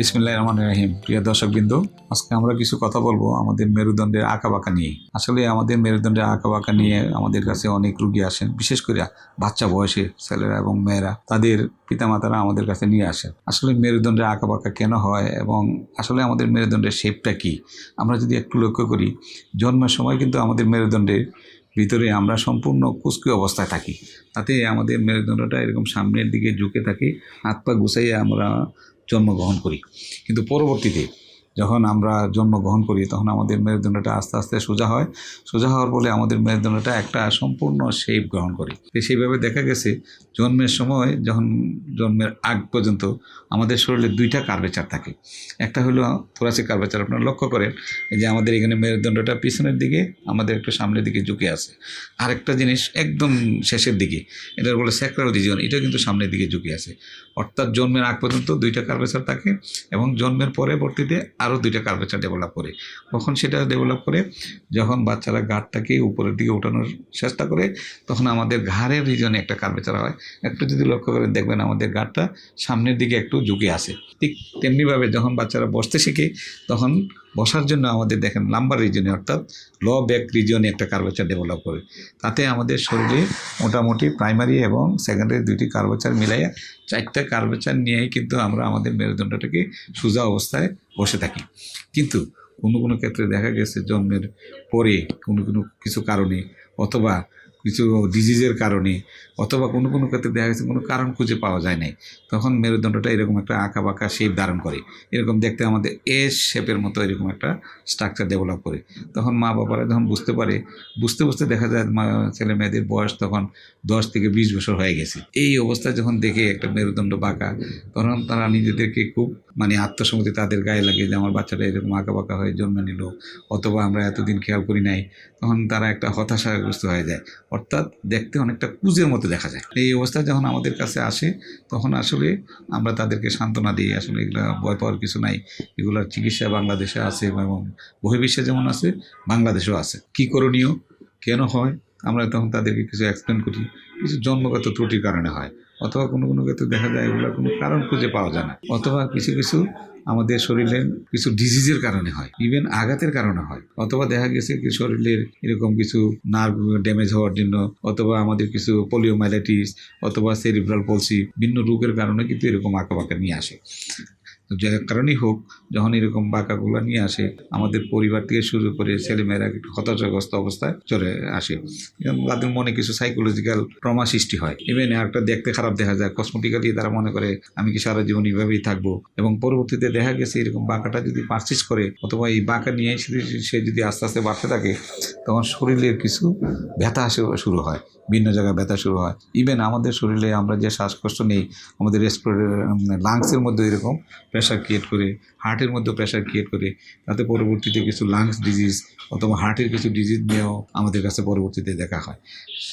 বিসমিল্লাহ রহমান রাহিম। প্রিয় দর্শকবৃন্দ, আজকে আমরা কিছু কথা বলব আমাদের মেরুদণ্ডের আঁকাবাঁকা নিয়ে। আসলে আমাদের মেরুদণ্ডের আঁকাবাঁকা নিয়ে আমাদের কাছে অনেক রুগী আসেন, বিশেষ করে বাচ্চা বয়সে ছেলেরা এবং মেয়েরা। তাদের পিতামাতারা আমাদের কাছে নিয়ে আসেন। আসলে মেরুদণ্ডের আঁকাবাঁকা কেন হয় এবং আসলে আমাদের মেরুদণ্ডের শেপটা কি? আমরা যদি একটু লক্ষ্য করি, জন্মের সময় কিন্তু আমাদের মেরুদণ্ডের ভিতরে আমরা সম্পূর্ণ কুচকি অবস্থায় থাকি। তাতে আমাদের মেরুদণ্ডটা এরকম সামনের দিকে ঝুঁকে থাকি হাত পা গুছাইয়ে আমরা জন্মগ্রহণ করি। কিন্তু পরবর্তীতে যখন আমরা জন্মগ্রহণ করি, তখন আমাদের মেরুদণ্ডটা আস্তে আস্তে সোজা হয়। সোজা হওয়ার ফলে আমাদের মেরুদণ্ডটা একটা সম্পূর্ণ শেপ গ্রহণ করে। সেইভাবে দেখা গেছে, জন্মের সময় যখন জন্মের আগ পর্যন্ত আমাদের শরীরে দুইটা কার্ভেচার থাকে। একটা হলো থোরাসিক কার্ভেচার আপনারা লক্ষ্য করেন যে আমাদের এখানে মেরুদণ্ডটা পিছনের দিকে, আমাদের একটু সামনের দিকে ঝুঁকে আছে। আরেকটা জিনিস একদম শেষের দিকে, এটার বলে স্যাক্রাল রিজিয়ন এটা কিন্তু সামনের দিকে ঝুঁকে আছে। অর্থাৎ জন্মের আগ পর্যন্ত দুইটা কার্ভেচার থাকে এবং জন্মের পরবর্তীতে আরও দুইটা কার্ভেচার ডেভেলপ করে। কখন সেটা ডেভেলপ করে? যখন বাচ্চারা ঘাটটাকে উপরের দিকে ওঠানোর চেষ্টা করে, তখন আমাদের ঘাড়ের রিজনে একটা কার্ভেচার হয়। একটু যদি লক্ষ্য করে দেখবেন, আমাদের ঘাটটা সামনের দিকে একটু ঝুঁকে আসে ঠিক তেমনিভাবে যখন বাচ্চারা বসতে শিখে, তখন বসার জন্য আমাদের দেখেন লাম্বার রিজনে অর্থাৎ ল ব্যাক রিজনে একটা কার্ভেচার ডেভেলপ করে তাতে আমাদের শরীরে মোটামুটি প্রাইমারি এবং সেকেন্ডারি দুইটি কার্ভেচার মিলাইয়া চারটা কার্ভেচার নিয়েই কিন্তু আমরা আমাদের মেরুদণ্ডটাকে সোজা অবস্থায় বসে থাকি। কিন্তু কোনো কোনো ক্ষেত্রে দেখা গেছে জন্মের পরে কোনো কোনো কিছু কারণে অথবা কিছু ডিজিজের কারণে অথবা কোনো কোনো ক্ষেত্রে দেখা গেছে কোনো কারণ খুঁজে পাওয়া যায় নাই, তখন মেরুদণ্ডটা এরকম একটা আঁকা বাঁকা শেপ ধারণ করে। এরকম দেখতে আমাদের এ শেপের মতো এরকম একটা স্ট্রাকচার ডেভেলপ করে। তখন মা বাবারা যখন বুঝতে পারে, বুঝতে বুঝতে দেখা যায় মা, ছেলে মেয়েদের বয়স তখন দশ থেকে বিশ বছর হয়ে গেছে। এই অবস্থায় যখন দেখে একটা মেরুদণ্ড বাঁকা, তখন তারা নিজেদেরকে খুব মানে আত্মসম্মতি তাদের গায়ে লাগে যে আমার বাচ্চাটা এরকম আঁকা বাঁকা হয়ে জন্ম নিল, অথবা আমরা এতদিন খেয়াল করি নাই, তখন তারা একটা হতাশাগ্রস্ত হয়ে যায়। অর্থাৎ দেখতে অনেকটা কুজের মতো দেখা যায়। এই অবস্থা যখন আমাদের কাছে আসে, তখন আসলে আমরা তাদেরকে সান্ত্বনা দিই, আসলে এগুলো ভয় পাওয়ার কিছু নাই। এগুলোর চিকিৎসা বাংলাদেশে আছে এবং বহির্বিশ্বে যেমন আছে, বাংলাদেশেও আছে। কি করণীয়? কেন হয়? আমরা তখন তাদেরকে কিছু এক্সপ্লেন করি। কিছু জন্মগত ত্রুটির কারণে হয়। অথবা কোনো কোনো ক্ষেত্রে দেখা যায় এগুলোর কোনো কারণ খুঁজে পাওয়া যায় না। অথবা কিছু কিছু আমাদের শরীরের কিছু ডিজিজের কারণে হয় ইভেন আঘাতের কারণে হয়। অথবা দেখা গেছে কি শরীরের এরকম কিছু নার্ভ ড্যামেজ হওয়ার জন্য, অথবা আমাদের কিছু পোলিওমাইলাইটিস অথবা সেরিব্রাল পলসি ভিন্ন রোগের কারণে কিন্তু এরকম আঁকা নিয়ে আসে। যে কারণেই হোক, যখন এরকম বাঁকাগুলো নিয়ে আসে, আমাদের পরিবার থেকে শুরু করে ছেলেমেয়েরা একটু হতাশাগ্রস্ত অবস্থায় চলে আসে। তাদের মনে কিছু সাইকোলজিক্যাল ট্রমা সৃষ্টি হয়। ইভেন একটা দেখতে খারাপ দেখা যায়। কসমেটিক্যালি তারা মনে করে, আমি কি সারা জীবন এইভাবেই থাকব? এবং পরবর্তীতে দেখা গেছে এরকম বাঁকাটা যদি পারচেস করে, অথবা এই বাঁকা নিয়ে সে- সে যদি আস্তে আস্তে বাড়তে থাকে, তখন শরীরের কিছু ব্যথা আসে, শুরু হয়। ভিন্ন জায়গায় ব্যথা শুরু হয়। ইভেন আমাদের শরীরে আমরা যে শ্বাসকষ্ট নেই, আমাদের রেসপিরেটর লাংসের মধ্যে এরকম প্রেশার ক্রিয়েট করে হার্টের মধ্যে প্রেশার ক্রিয়েট করে, তাতে পরবর্তীতে কিছু লাংস ডিজিজ অথবা হার্টের কিছু ডিজিজ নিয়েও আমাদের কাছে পরবর্তীতে দেখা হয়।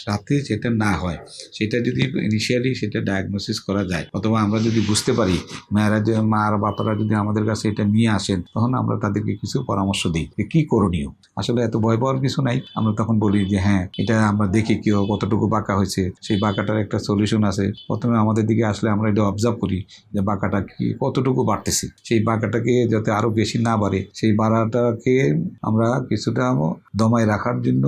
সাথে যেটা না হয়, সেটা যদি ইনিশিয়ালি সেটা ডায়াগনোসিস করা যায়, অথবা আমরা যদি বুঝতে পারি, মায়েরা যে, মা আর বাপারা যদি আমাদের কাছে এটা নিয়ে আসেন, তখন আমরা তাদেরকে কিছু পরামর্শ দিই যে কী করণীয়? আসলে এত ভয় পাওয়ার কিছু নাই। আমরা তখন বলি যে হ্যাঁ এটা আমরা দেখি কেউ কতটুকু বাঁকা হয়েছে, সেই বাঁকাটার একটা সলিউশন আছে। প্রথমে আমাদের দিকে আসলে আমরা এটা অবজার্ভ করি যে বাঁকাটা কি, কতটুকু বাড়তেছে। সেই বাঁকাটাকে যাতে আরও বেশি না বাড়ে, সেই বাড়াটাকে আমরা কিছুটা দমায় রাখার জন্য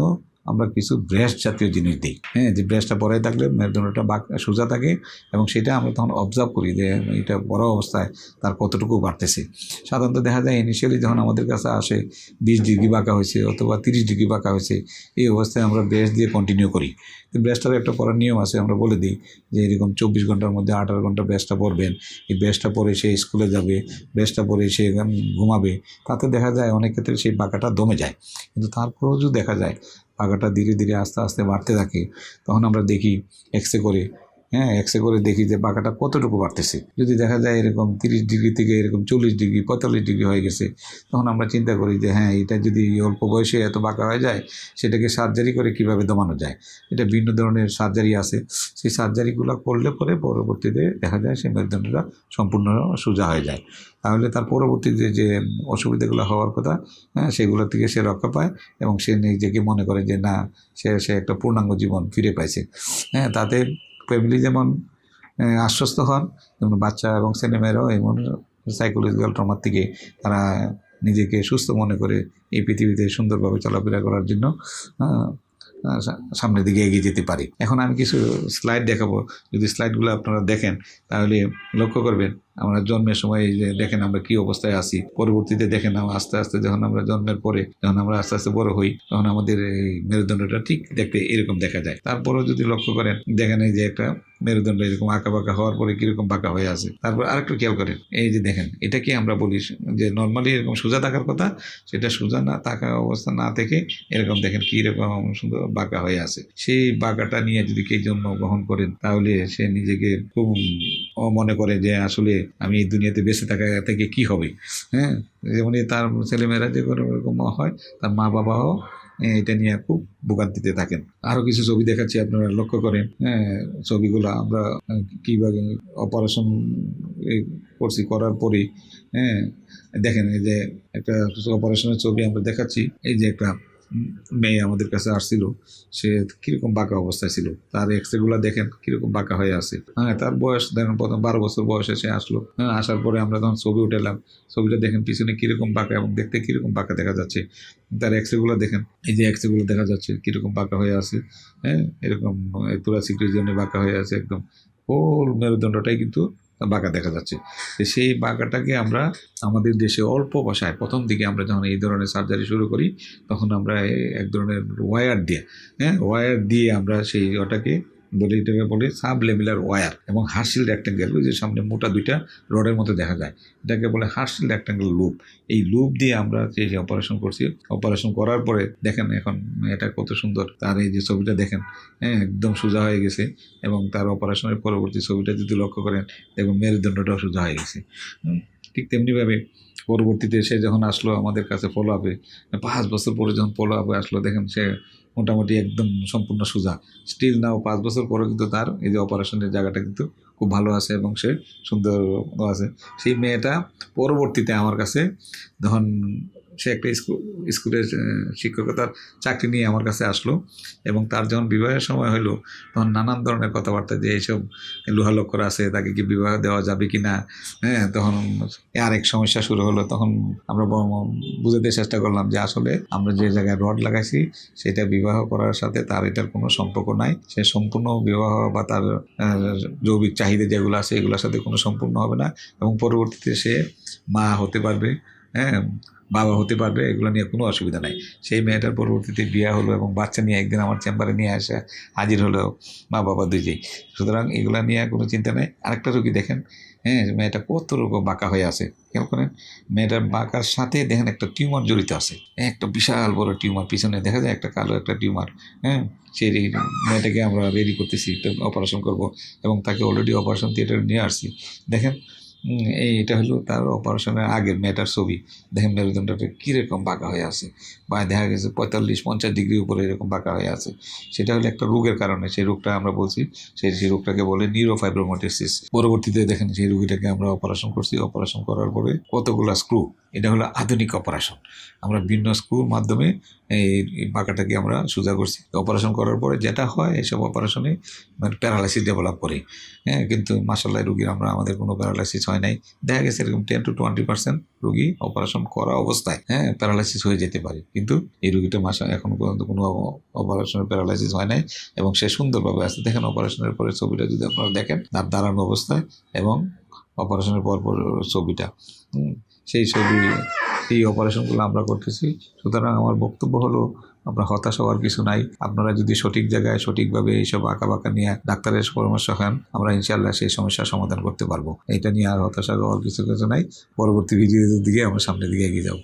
আমরা কিছু ব্রেস্ট জাতীয় জিনিস দিই। হ্যাঁ যে ব্রেস্টটা পরে থাকলে মেরুদণ্ডটা বাঁক, সোজা থাকে এবং সেটা আমরা তখন অবজার্ভ করি যে এটা বড় অবস্থায় তার কতটুকু বাড়তেছে। সাধারণত দেখা যায় ইনিশিয়ালি যখন আমাদের কাছে আসে বিশ ডিগ্রি বাঁকা হয়েছে অথবা তিরিশ ডিগ্রি বাঁকা হয়েছে, এই অবস্থায় আমরা ব্রেস্ট দিয়ে কন্টিনিউ করি। ব্রেস্টটার একটা পড়ার নিয়ম আছে, আমরা বলে দিই যে এরকম চব্বিশ ঘণ্টার মধ্যে আঠারো ঘণ্টা ব্রেস্টটা পড়বেন এই ব্রেস্টটা পরে সে স্কুলে যাবে ব্রেস্টটা পরে সে ঘুমাবে। তাতে দেখা যায় অনেক ক্ষেত্রে সেই বাঁকাটা দমে যায়। কিন্তু তারপরেও যদি দেখা যায়। পাকাটা ধীরে ধীরে আস্তে আস্তে বাড়তে থাকে তখন আমরা দেখি এক্স করে হ্যাঁ এক্স করে দেখি যে পাকাটা কতটুকু বাড়তেছে। যদি দেখা যায় এরকম তিরিশ ডিগ্রি থেকে এরকম চল্লিশ ডিগ্রি, পঁয়তাল্লিশ ডিগ্রি হয়ে গেছে, তখন আমরা চিন্তা করি যে হ্যাঁ এটা যদি অল্প বয়সে এত বাঁকা হয়ে যায়, সেটাকে সার্জারি করে কীভাবে দমানো যায়? এটা ভিন্ন ধরনের সার্জারি আছে। সেই সার্জারিগুলো করলে পরে পরবর্তীতে দেখা যায় সেই মেরুদণ্ডটা সম্পূর্ণ সোজা হয়ে যায়। তাহলে তার পরবর্তীতে যে অসুবিধাগুলো হওয়ার কথা হ্যাঁ সেগুলো থেকে সে রক্ষা পায় এবং সে নিজেকে মনে করে যে না, সে সে একটা পূর্ণাঙ্গ জীবন ফিরে পাইছে। হ্যাঁ তাতে ফ্যামিলি যেমন আশ্বস্ত হন, যেমন বাচ্চা এবং ছেলেমেয়েরাও এমন সাইকোলজিক্যাল ট্রমার থেকে তারা নিজেকে সুস্থ মনে করে এই পৃথিবীতে সুন্দরভাবে চলাফেরা করার জন্য সামনের দিকে এগিয়ে যেতে পারি। এখন আমি কিছু স্লাইড দেখাবো। যদি স্লাইডগুলো আপনারা দেখেন, তাহলে লক্ষ্য করবেন আমরা জন্মের সময় এই যে দেখেন আমরা কি অবস্থায় আছি। পরবর্তীতে দেখেন আমরা আস্তে আস্তে যখন আমরা জন্মের পরে যখন আমরা আস্তে আস্তে বড় হই, তখন আমাদের এই মেরুদণ্ডটা ঠিক দেখতে এরকম দেখা যায়। তারপরেও যদি লক্ষ্য করেন, দেখেন এই যে একটা মেরুদণ্ড এরকম আঁকা বাঁকা হওয়ার পরে কীরকম বাঁকা হয়ে আছে? তারপর আরেকটু খেয়াল করেন। এই যে দেখেন এটাকে আমরা বলি যে নর্মালি এরকম সোজা থাকার কথা? সেটা সোজা না থাকা অবস্থা না থেকে এরকম দেখেন কি রকম সুন্দর বাঁকা হয়ে আছে। সেই বাঁকাটা নিয়ে যদি কেউ জন্ম গ্রহণ করেন, তাহলে সে নিজেকে খুব মনে করে যে আসলে আমি এই দুনিয়াতে বেঁচে থাকা থেকে কি হবে? হ্যাঁ? যেমন তার ছেলেমেয়েরা যে কোনো রকম হয়, তার মা বাবাও এটা নিয়ে খুব ভোগান্তিতে থাকেন। আরও কিছু ছবি দেখাচ্ছি আপনারা, লক্ষ্য করেন। হ্যাঁ ছবিগুলো আমরা কীভাবে অপারেশন করছি, করার পরে হ্যাঁ দেখেন এই যে একটা অপারেশনের ছবি আমরা দেখাচ্ছি। এই যে একটা মেয়ে আমাদের কাছে আসছিল, সে কীরকম বাঁকা অবস্থায় ছিল? তার এক্স এক্সরেগুলো দেখেন, কীরকম বাঁকা হয়ে আছে। হ্যাঁ তার বয়স দেখেন, প্রথম বারো বছর বয়সে সে আসলো। হ্যাঁ আসার পরে আমরা যখন ছবি উঠেলাম। ছবিটা দেখেন, পিছনে কীরকম বাঁকা এবং দেখতে কীরকম বাঁকা দেখা যাচ্ছে। তার এক্স এক্সরেগুলো দেখেন, এই যে এক্সরেগুলো দেখা যাচ্ছে, কীরকম বাঁকা হয়ে আছে। হ্যাঁ এরকম তোরাসিক রিজনে বাঁকা হয়ে আছে একদম। হোল মেরুদণ্ডটাই কিন্তু বাঁকা দেখা যাচ্ছে। সেই বাঁকাটাকে আমরা আমাদের দেশে অল্প বসায়, প্রথম দিকে আমরা যখন এই ধরনের সার্জারি শুরু করি, তখন আমরা এক ধরনের ওয়্যার দিয়ে হ্যাঁ? ওয়্যার দিয়ে আমরা সেই ওটাকে বলি এটাকে বলি সাব লেমিলার ওয়্যার এবং হার্সিল রেক্টেঙ্গেল ওই যে সামনে মোটা দুইটা রডের মতো দেখা যায়। এটাকে বলে হার্সিল রেক্টেঙ্গেল লুপ এই লুপ দিয়ে আমরা যে অপারেশন করছি অপারেশন করার পরে দেখেন এখন এটা কত সুন্দর, তার এই যে ছবিটা দেখেন হ্যাঁ একদম সোজা হয়ে গেছে এবং তার অপারেশনের পরবর্তী ছবিটা যদি লক্ষ্য করেন, দেখুন মেরুদণ্ডটাও সোজা হয়ে গেছে। ঠিক তেমনিভাবে পরবর্তীতে সে যখন আসলো আমাদের কাছে ফলো আপে পাঁচ বছর পরে যখন ফলো আপে আসলো, দেখেন সে মোটামুটি একদম সম্পূর্ণ সোজা। স্টিল নাও পাঁচ বছর পরে কিন্তু তার এই যে অপারেশনের জায়গাটা কিন্তু খুব ভালো আছে এবং সে সুন্দর আছে। সেই মেয়েটা পরবর্তীতে আমার কাছে যখন সে একটা স্কুল স্কুলের শিক্ষকতার চাকরি নিয়ে আমার কাছে আসলো এবং তার যখন বিবাহের সময় হলো তখন নানান ধরনের কথাবার্তা যে এইসব লোহালক্কর আছে, তাকে কি বিবাহ দেওয়া যাবে কি না হ্যাঁ তখন আরেক সমস্যা শুরু হলো। তখন আমরা বুঝাতে চেষ্টা করলাম যে আসলে আমরা যে জায়গায় রড লাগাইছি, সেটা বিবাহ করার সাথে তার এটার কোনো সম্পর্ক নাই। সে সম্পূর্ণ বিবাহ বা তার জৈবিক চাহিদা যেগুলো আছে, এগুলোর সাথে কোনো সম্পূর্ণ হবে না এবং পরবর্তীতে সে মা হতে পারবে হ্যাঁ বাবা হতে পারবে এগুলো নিয়ে কোনো অসুবিধা নাই। সেই মেয়েটার পরবর্তীতে বিয়ে হলো এবং বাচ্চা নিয়ে একদিন আমার চেম্বারে নিয়ে আসে হাজির হলো মা বাবা দুইজেই সুতরাং এগুলো নিয়ে কোনো চিন্তা নেই। আরেকটা রোগী দেখেন হ্যাঁ মেয়েটা কত রকম বাঁকা হয়ে আছে। খেয়াল করেন মেয়েটার বাঁকার সাথে দেখেন একটা টিউমার জড়িত আছে। একটা বিশাল বড় টিউমার পিছনে দেখা যায় একটা কালো একটা টিউমার হ্যাঁ সেই মেয়েটাকে আমরা রেডি করতেছি অপারেশন করব এবং তাকে অলরেডি অপারেশন থিয়েটারে নিয়ে আসছি। দেখেন এই এটা হলো তার অপারেশনের আগের মেয়েটার ছবি। দেখেন মেরুদণ্ডটা কীরকম বাঁকা হয়ে আছে। বা দেখা গেছে পঁয়তাল্লিশ, পঞ্চাশ ডিগ্রি উপরে এরকম বাঁকা হয়ে আছে। সেটা হলো একটা রোগের কারণে। সেই রোগটা আমরা বলছি, সেই সেই রোগটাকে বলে নিউরোফাইব্রোমাটোসিস পরবর্তীতে দেখেন সেই রোগীটাকে আমরা অপারেশন করছি। অপারেশন করার পরে কতগুলো স্ক্রু এটা হলো আধুনিক অপারেশন আমরা ভিন্ন স্ক্রুর মাধ্যমে এই পাকাটাকে আমরা সোজা করছি। অপারেশন করার পরে যেটা হয় এইসব অপারেশনে মানে প্যারালাইসিস ডেভেলপ করে। হ্যাঁ কিন্তু মাসাল্লাহ রুগীর আমরা, আমাদের কোনো প্যারালাইসিস হয় নাই। দেখা গেছে এরকম টেন টু টোয়েন্টি পার্সেন্ট রুগী অপারেশন করা অবস্থায় হ্যাঁ প্যারালাইসিস হয়ে যেতে পারে। কিন্তু এই রুগীটা মাসা এখনও পর্যন্ত কোনো অপারেশনের প্যারালাইসিস হয় নাই এবং সে সুন্দরভাবে আছে। দেখেন অপারেশনের পরে ছবিটা যদি আপনারা দেখেন, তার দাঁড়ানো অবস্থায় এবং অপারেশনের পর পর ছবিটা সেই ছবি এই অপারেশনগুলো আমরা করতেছি। সুতরাং আমার বক্তব্য হলো আপনার হতাশ হওয়ার কিছু নাই। আপনারা যদি সঠিক জায়গায় সঠিকভাবে এইসব আঁকা বাঁকা নিয়ে ডাক্তারের পরামর্শ খান, আমরা ইনশাল্লাহ সেই সমস্যার সমাধান করতে পারব। এটা নিয়ে আর হতাশা হওয়ার কিছু কিছু নাই। পরবর্তী ভিডিওর দিকে আমরা সামনের দিকে এগিয়ে যাব।